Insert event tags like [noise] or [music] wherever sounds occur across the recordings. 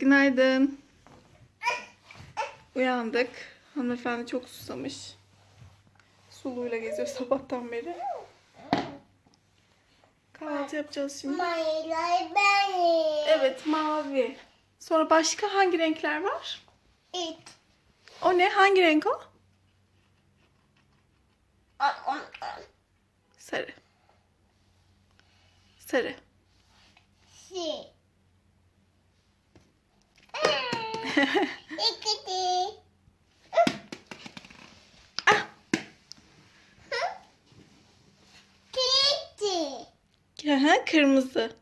günaydın. Uyandık. Hanımefendi çok susamış. Suluyla geziyor [laughs] sabahtan beri. Kahvaltı yapacağız şimdi. Evet mavi. Sonra başka hangi renkler var? İt. O ne? Hangi renk o? Sarı. Sarı. Si. Aha, kırmızı.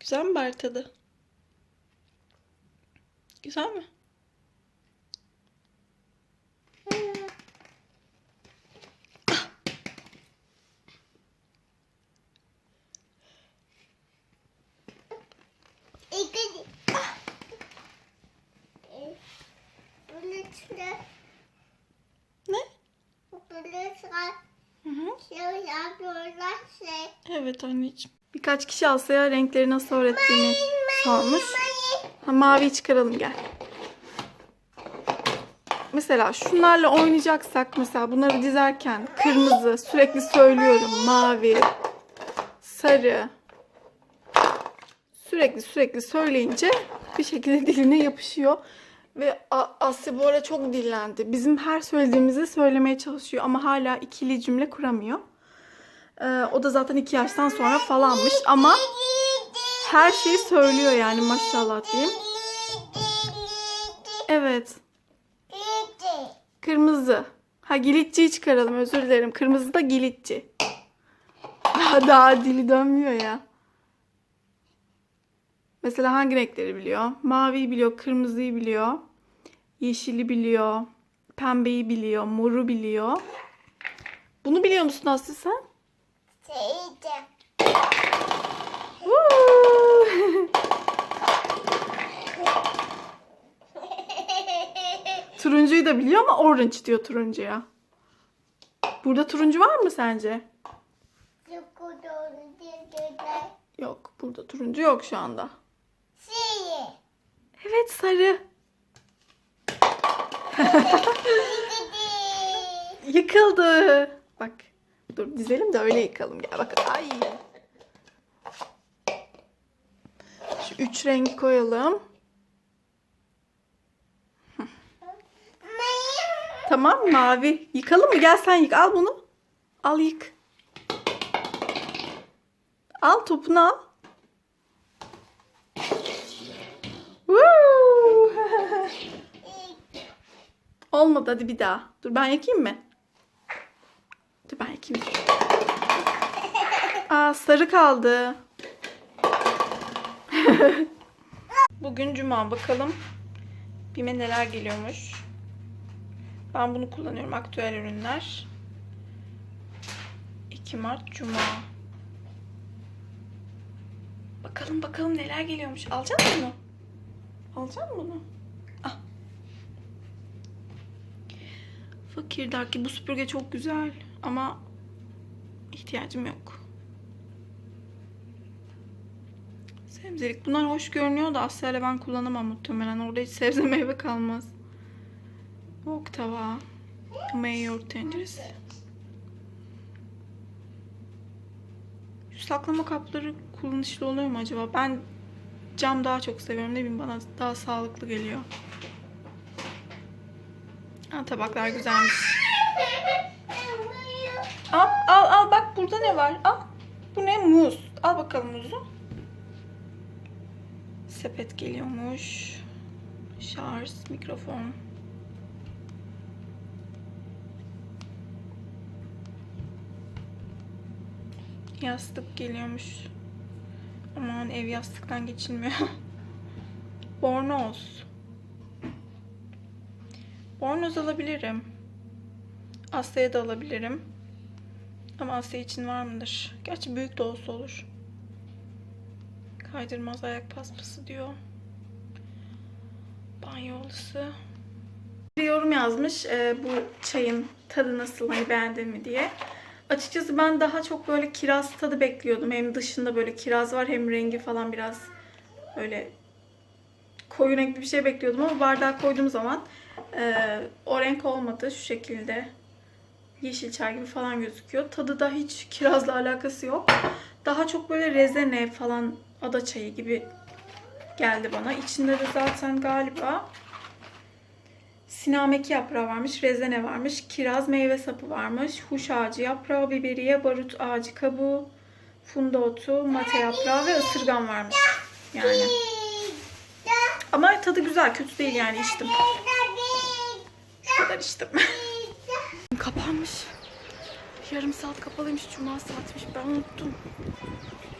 Güzel mi bari tadı? Güzel mi? Hı hı. Evet anneciğim. Birkaç kişi Asya'ya renkleri nasıl öğrettiğini sormuş. Ha, maviyi çıkaralım gel. Mesela şunlarla oynayacaksak mesela bunları dizerken kırmızı sürekli söylüyorum mavi, sarı. Sürekli sürekli söyleyince bir şekilde [laughs] diline yapışıyor. Ve Asya bu ara çok dillendi. Bizim her söylediğimizi söylemeye çalışıyor ama hala ikili cümle kuramıyor. Ee, o da zaten iki yaştan sonra falanmış ama her şeyi söylüyor yani maşallah diyeyim. Evet. Kırmızı. Ha gilitçiyi çıkaralım özür dilerim. Kırmızı da gilitçi. [laughs] Daha, daha dili dönmüyor ya. Mesela hangi renkleri biliyor? Maviyi biliyor, kırmızıyı biliyor. Yeşili biliyor. Pembeyi biliyor, moru biliyor. Bunu biliyor musun Aslı sen? Şeydi. Turuncuyu da biliyor ama orange diyor turuncuya. Burada turuncu var mı sence? Yok, burada turuncu yok şu anda. Şeyi. Evet sarı. Yıkıldı. Bak. Dur dizelim de öyle yıkalım. Gel bak. Ay. Şu üç rengi koyalım. Tamam mavi. Yıkalım mı? Gel sen yık. Al bunu. Al yık. Al topunu al. Olmadı hadi bir daha. Dur ben yakayım mı? Dur ben yakayım. Dur. [laughs] Aa sarı kaldı. [laughs] Bugün cuma bakalım. Bime neler geliyormuş. Ben bunu kullanıyorum aktüel ürünler. 2 Mart Cuma. Bakalım bakalım neler geliyormuş. Alacak mısın bunu? Alacak mısın bunu? Ah. Fakir der ki bu süpürge çok güzel ama ihtiyacım yok. Sebzelik. Bunlar hoş görünüyor da Asya ben kullanamam muhtemelen. Orada hiç sebze meyve kalmaz. Wok tava. Mayor tenceresi. Şu saklama kapları kullanışlı oluyor mu acaba? Ben cam daha çok seviyorum. Ne bileyim bana daha sağlıklı geliyor. Ha, tabaklar güzelmiş. Al al al bak burada ne var? Al. Bu ne? Muz. Al bakalım muzu. Sepet geliyormuş. Şarj, mikrofon. Yastık geliyormuş. Aman ev yastıktan geçilmiyor. [laughs] Bornoz. Bornoz alabilirim. Asya'ya da alabilirim. Ama Asya için var mıdır? Gerçi büyük de olsa olur. Kaydırmaz ayak paspası diyor. Banyo halısı. Bir yorum yazmış e, bu çayın tadı nasıl hani beğendin mi diye. Açıkçası ben daha çok böyle kiraz tadı bekliyordum. Hem dışında böyle kiraz var hem rengi falan biraz böyle koyu renkli bir şey bekliyordum ama bardağa koyduğum zaman e, o renk olmadı. Şu şekilde yeşil çay gibi falan gözüküyor. Tadı da hiç kirazla alakası yok. Daha çok böyle rezene falan ada çayı gibi geldi bana. İçinde de zaten galiba sinameki yaprağı varmış, rezene varmış, kiraz meyve sapı varmış, huş ağacı yaprağı, biberiye, barut ağacı kabuğu, funda otu, mate yaprağı ve ısırgan varmış. Yani. Ama tadı güzel, kötü değil yani içtim. İçtim. [laughs] Kapanmış. Yarım saat kapalıymış, cuma saatmiş. Ben unuttum.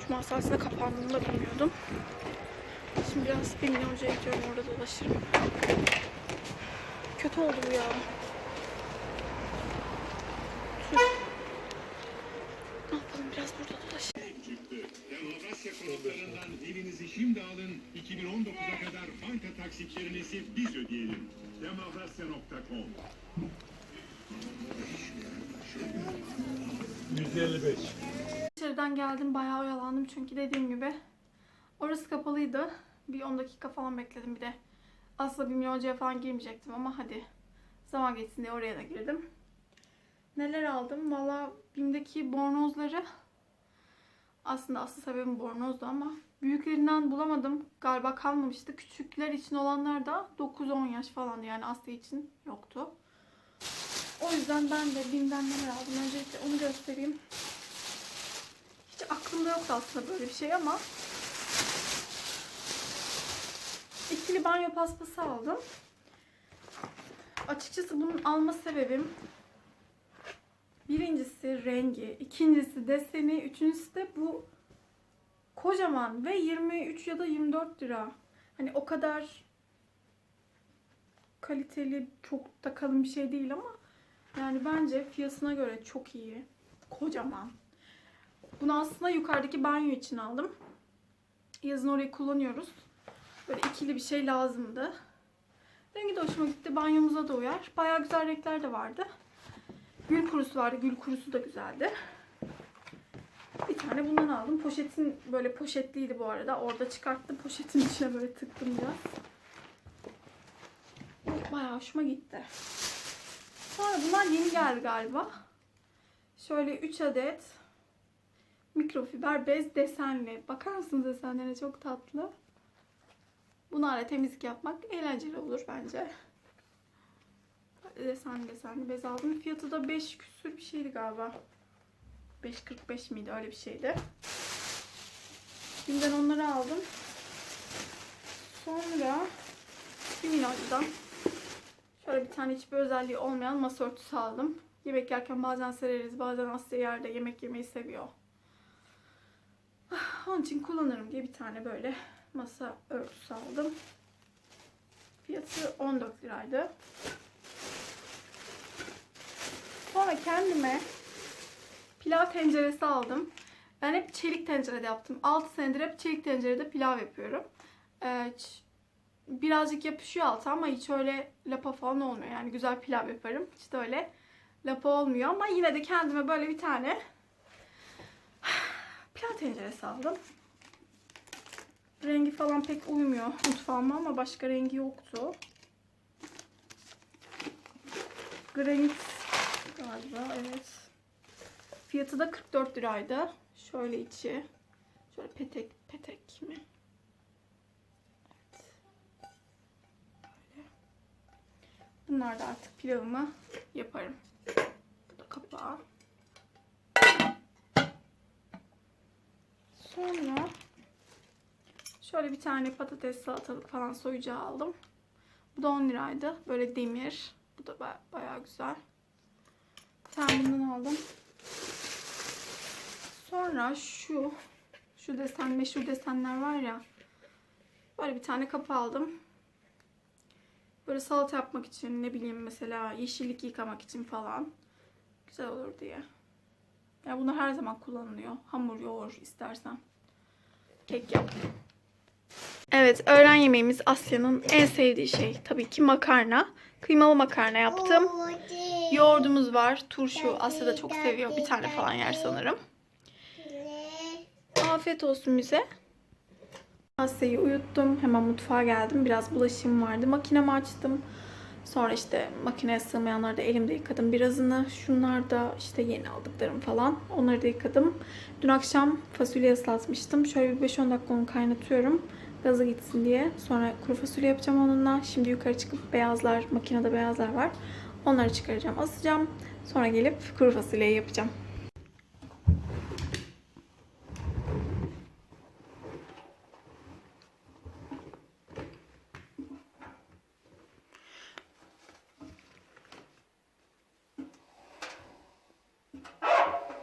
Cuma saatinde kapandığını da bilmiyordum. Şimdi biraz bir milyon hocaya gidiyorum, orada dolaşırım. Kötü oldu bu ya. Tüh. Ne yapalım biraz burada dolaşayım. konutlarından evinizi şimdi alın. 2019'a kadar banka taksitlerinizi biz ödeyelim. Demovrasya.com 155. İçeriden geldim bayağı oyalandım çünkü dediğim gibi orası kapalıydı. Bir 10 dakika falan bekledim bir de. Aslında bir milyoncuya falan girmeyecektim ama hadi zaman geçsin diye oraya da girdim. Neler aldım? Valla BİM'deki bornozları aslında asıl sebebim bornozdu ama büyüklerinden bulamadım. Galiba kalmamıştı. Küçükler için olanlar da 9-10 yaş falandı yani Asya için yoktu. O yüzden ben de BİM'den neler aldım öncelikle onu göstereyim. Hiç aklımda yoktu aslında böyle bir şey ama ikili banyo paspası aldım. Açıkçası bunun alma sebebim birincisi rengi, ikincisi deseni, üçüncüsü de bu kocaman ve 23 ya da 24 lira. Hani o kadar kaliteli, çok da kalın bir şey değil ama yani bence fiyatına göre çok iyi. Kocaman. Bunu aslında yukarıdaki banyo için aldım. Yazın orayı kullanıyoruz. Böyle ikili bir şey lazımdı. Rengi de hoşuma gitti. Banyomuza da uyar. Bayağı güzel renkler de vardı. Gül kurusu vardı. Gül kurusu da güzeldi. Bir tane bundan aldım. Poşetin böyle poşetliydi bu arada. Orada çıkarttım. Poşetin içine böyle tıktım biraz. Bayağı hoşuma gitti. Sonra bunlar yeni geldi galiba. Şöyle 3 adet mikrofiber bez desenli. Bakar mısınız desenlere çok tatlı. Bunlarla temizlik yapmak eğlenceli olur bence. Böyle Desenli desenli bez aldım. Fiyatı da 5 küsür bir şeydi galiba. 5.45 miydi öyle bir şeydi. Şimdiden onları aldım. Sonra bir milyoncudan şöyle bir tane hiçbir özelliği olmayan masa örtüsü aldım. Yemek yerken bazen sereriz, bazen Asya yerde yemek yemeyi seviyor. Ah, Onun için kullanırım diye bir tane böyle masa örtüsü aldım. Fiyatı 14 liraydı. Sonra kendime pilav tenceresi aldım. Ben hep çelik tencerede yaptım. 6 senedir hep çelik tencerede pilav yapıyorum. Ç- birazcık yapışıyor altı ama hiç öyle lapa falan olmuyor. Yani güzel pilav yaparım. İşte öyle lapa olmuyor ama yine de kendime böyle bir tane pilav tenceresi aldım. Rengi falan pek uymuyor mutfağıma ama başka rengi yoktu. Granit galiba evet. Fiyatı da 44 liraydı. Şöyle içi. Şöyle petek petek mi? Evet. Böyle. Bunlar da artık pilavımı yaparım. Bu da kapağı. Sonra şöyle bir tane patates salatalık falan soyacağı aldım. Bu da 10 liraydı. Böyle demir. Bu da ba- bayağı güzel. Tane bundan aldım. Sonra şu şu desen meşhur desenler var ya. Böyle bir tane kap aldım. Böyle salata yapmak için ne bileyim mesela yeşillik yıkamak için falan. Güzel olur diye. Ya bunlar her zaman kullanılıyor. Hamur yoğur istersen. Kek yap. Evet, öğlen yemeğimiz Asya'nın en sevdiği şey tabii ki makarna. Kıymalı makarna yaptım. Yoğurdumuz var. Turşu Asya da çok seviyor. Bir tane falan yer sanırım. Afiyet olsun bize. Asya'yı uyuttum. Hemen mutfağa geldim. Biraz bulaşığım vardı. Makinemi açtım. Sonra işte makineye sığmayanları da elimde yıkadım birazını. Şunlar da işte yeni aldıklarım falan. Onları da yıkadım. Dün akşam fasulye ıslatmıştım. Şöyle bir 5-10 dakika onu kaynatıyorum. Gazı gitsin diye. Sonra kuru fasulye yapacağım onunla. Şimdi yukarı çıkıp beyazlar, makinede beyazlar var. Onları çıkaracağım, asacağım. Sonra gelip kuru fasulyeyi yapacağım.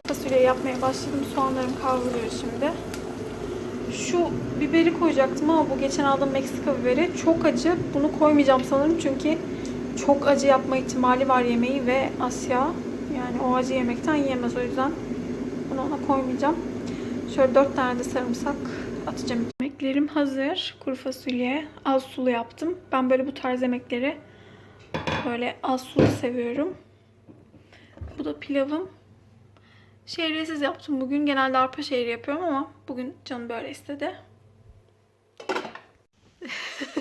Fasulye yapmaya başladım. Soğanlarım kavruluyor şimdi. Şu biberi koyacaktım ama bu geçen aldığım Meksika biberi çok acı. Bunu koymayacağım sanırım çünkü çok acı yapma ihtimali var yemeği ve Asya yani o acı yemekten yiyemez o yüzden bunu ona koymayacağım. Şöyle dört tane de sarımsak atacağım. Yemeklerim hazır. Kuru fasulye, az sulu yaptım. Ben böyle bu tarz yemekleri böyle az sulu seviyorum. Bu da pilavım. Şehriyesiz yaptım bugün. Genelde arpa şehri yapıyorum ama bugün canım böyle istedi. [laughs]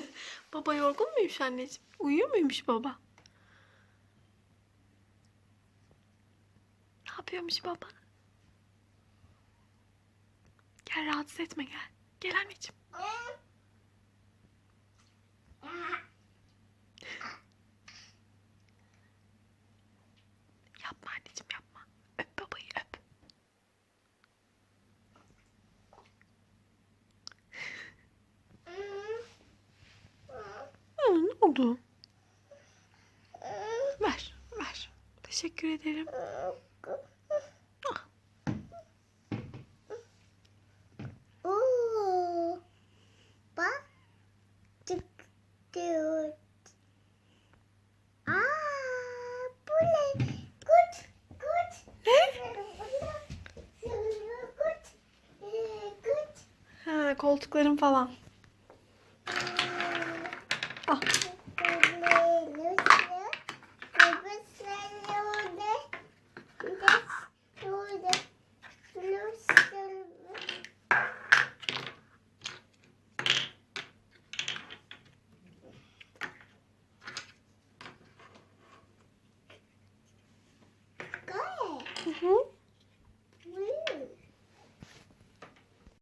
baba yorgun muymuş anneciğim? Uyuyor muymuş baba? Ne yapıyormuş baba? Gel rahatsız etme gel. Gel anneciğim. Yapma anneciğim yapma. Öp babayı öp. Aa, ne oldu? Ver, ver. Teşekkür ederim. Oo. Bak. Tık tık. Aa, bu ne? Kut, kut. Ne? Kut. Ee, Kut. Ha, koltuklarım falan.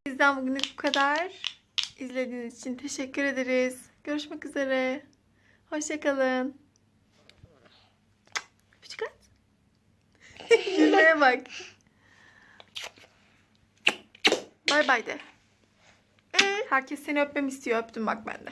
Bizden bugünlük bu kadar. İzlediğiniz için teşekkür ederiz. Görüşmek üzere. Hoşçakalın. Küçük at. Gülmeye bak. Bay bay de. Herkes seni öpmemi istiyor. Öptüm bak ben de.